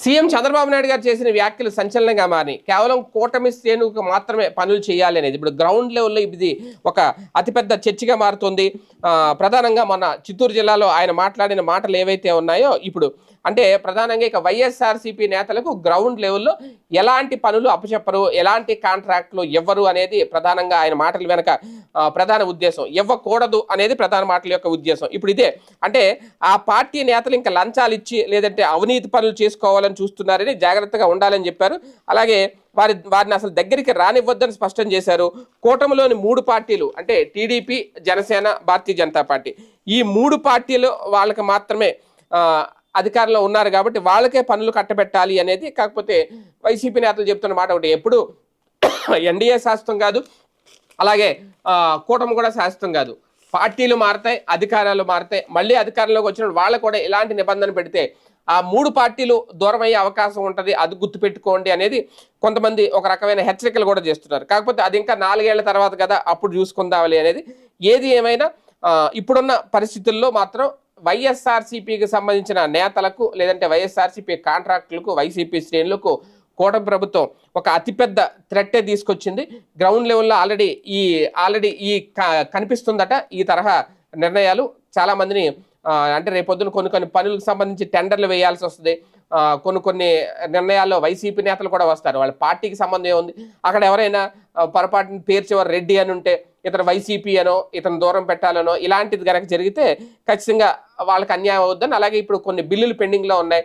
CM Chandrababu Naidu గారు చేసిన వ్యాఖ్యలు సంచలనంగా మారి కేవలం కూటమి శ్రేణుకు మాత్రమే పనులు చేయాలి అనేది ఇప్పుడు గ్రౌండ్ లెవెల్లో ఇది ఒక అతిపెద్ద చర్చగా మారుతుంది. ప్రధానంగా మన చిత్తూరు జిల్లాలో ఆయన మాట్లాడిన మాటలు ఏవైతే ఉన్నాయో ఇప్పుడు అంటే ప్రధానంగా ఇక వైఎస్ఆర్సీపీ నేతలకు గ్రౌండ్ లెవెల్లో ఎలాంటి పనులు అప్పచెప్పరు ఎలాంటి కాంట్రాక్ట్లు ఇవ్వరు అనేది ప్రధానంగా ఆయన మాటలు వెనక ప్రధాన ఉద్దేశం. ఇవ్వకూడదు అనేది ప్రధాన మాటల యొక్క ఉద్దేశం. ఇప్పుడు ఇదే అంటే ఆ పార్టీ నేతలు ఇంకా లంచాలు ఇచ్చి లేదంటే అవినీతి పనులు చేసుకోవాలని చూస్తున్నారని జాగ్రత్తగా ఉండాలని చెప్పారు. అలాగే వారి వారిని అసలు దగ్గరికి రానివ్వద్దని స్పష్టం చేశారు. కూటమిలోని మూడు పార్టీలు అంటే టీడీపీ జనసేన భారతీయ జనతా పార్టీ. ఈ మూడు పార్టీలు వాళ్ళకి మాత్రమే అధికారంలో ఉన్నారు కాబట్టి వాళ్ళకే పనులు కట్టబెట్టాలి అనేది కాకపోతే వైసీపీ నేతలు చెప్తున్న మాట ఒకటి. ఎప్పుడు ఎన్డీఏ శాస్త్రం కాదు అలాగే కూటమి కూడా శాశ్వతం కాదు. పార్టీలు మారతాయి అధికారాలు మారతాయి. మళ్ళీ అధికారంలోకి వచ్చిన వాళ్ళు కూడా ఇలాంటి నిబంధన పెడితే ఆ మూడు పార్టీలు దూరం అయ్యే అవకాశం ఉంటుంది. అది గుర్తుపెట్టుకోండి అనేది కొంతమంది ఒక రకమైన హెచ్చరికలు కూడా చేస్తున్నారు. కాకపోతే అది ఇంకా నాలుగేళ్ళ తర్వాత కదా అప్పుడు చూసుకుందామని అనేది ఏది ఏమైనా ఇప్పుడున్న పరిస్థితుల్లో మాత్రం వైఎస్ఆర్సీపీకి సంబంధించిన నేతలకు లేదంటే వైఎస్ఆర్సీపీ కాంట్రాక్టులకు వైసీపీ శ్రేణులకు కూటమి ప్రభుత్వం ఒక అతిపెద్ద థ్రెట్టే తీసుకొచ్చింది. గ్రౌండ్ లెవెల్లో ఆల్రెడీ ఈ ఆల్రెడీ ఈ క- కనిపిస్తుందట ఈ తరహా నిర్ణయాలు. చాలా మందిని అంటే రేపొద్దున కొన్ని కొన్ని పనులకు సంబంధించి టెండర్లు వేయాల్సి వస్తుంది. కొన్ని కొన్ని నిర్ణయాల్లో వైసీపీ నేతలు కూడా వస్తారు. వాళ్ళ పార్టీకి సంబంధం ఉంది అక్కడ ఎవరైనా పొరపాటును పొరపాటున రెడ్డి అని ఉంటే ఇతను వైసీపీ అనో ఇతను దూరం పెట్టాలనో ఇలాంటిది కనుక జరిగితే ఖచ్చితంగా వాళ్ళకి అన్యాయం అవుద్దని అలాగే ఇప్పుడు కొన్ని బిల్లులు పెండింగ్లో ఉన్నాయి.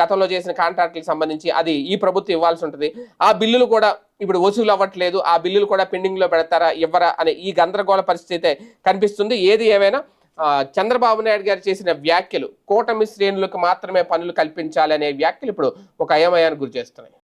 గతంలో చేసిన కాంట్రాక్టులకు సంబంధించి అది ఈ ప్రభుత్వం ఇవ్వాల్సి ఉంటుంది. ఆ బిల్లులు కూడా ఇప్పుడు వసూలు అవ్వట్లేదు. ఆ బిల్లులు కూడా పెండింగ్లో పెడతారా ఇవ్వరా అనే ఈ గందరగోళ పరిస్థితి అయితే కనిపిస్తుంది. ఏది ఏమైనా చంద్రబాబు నాయుడు గారు చేసిన వ్యాఖ్యలు కూటమి శ్రేణులకు మాత్రమే పనులు కల్పించాలనే వ్యాఖ్యలు ఇప్పుడు ఒక అయోమయానికి గురి చేస్తున్నాయి.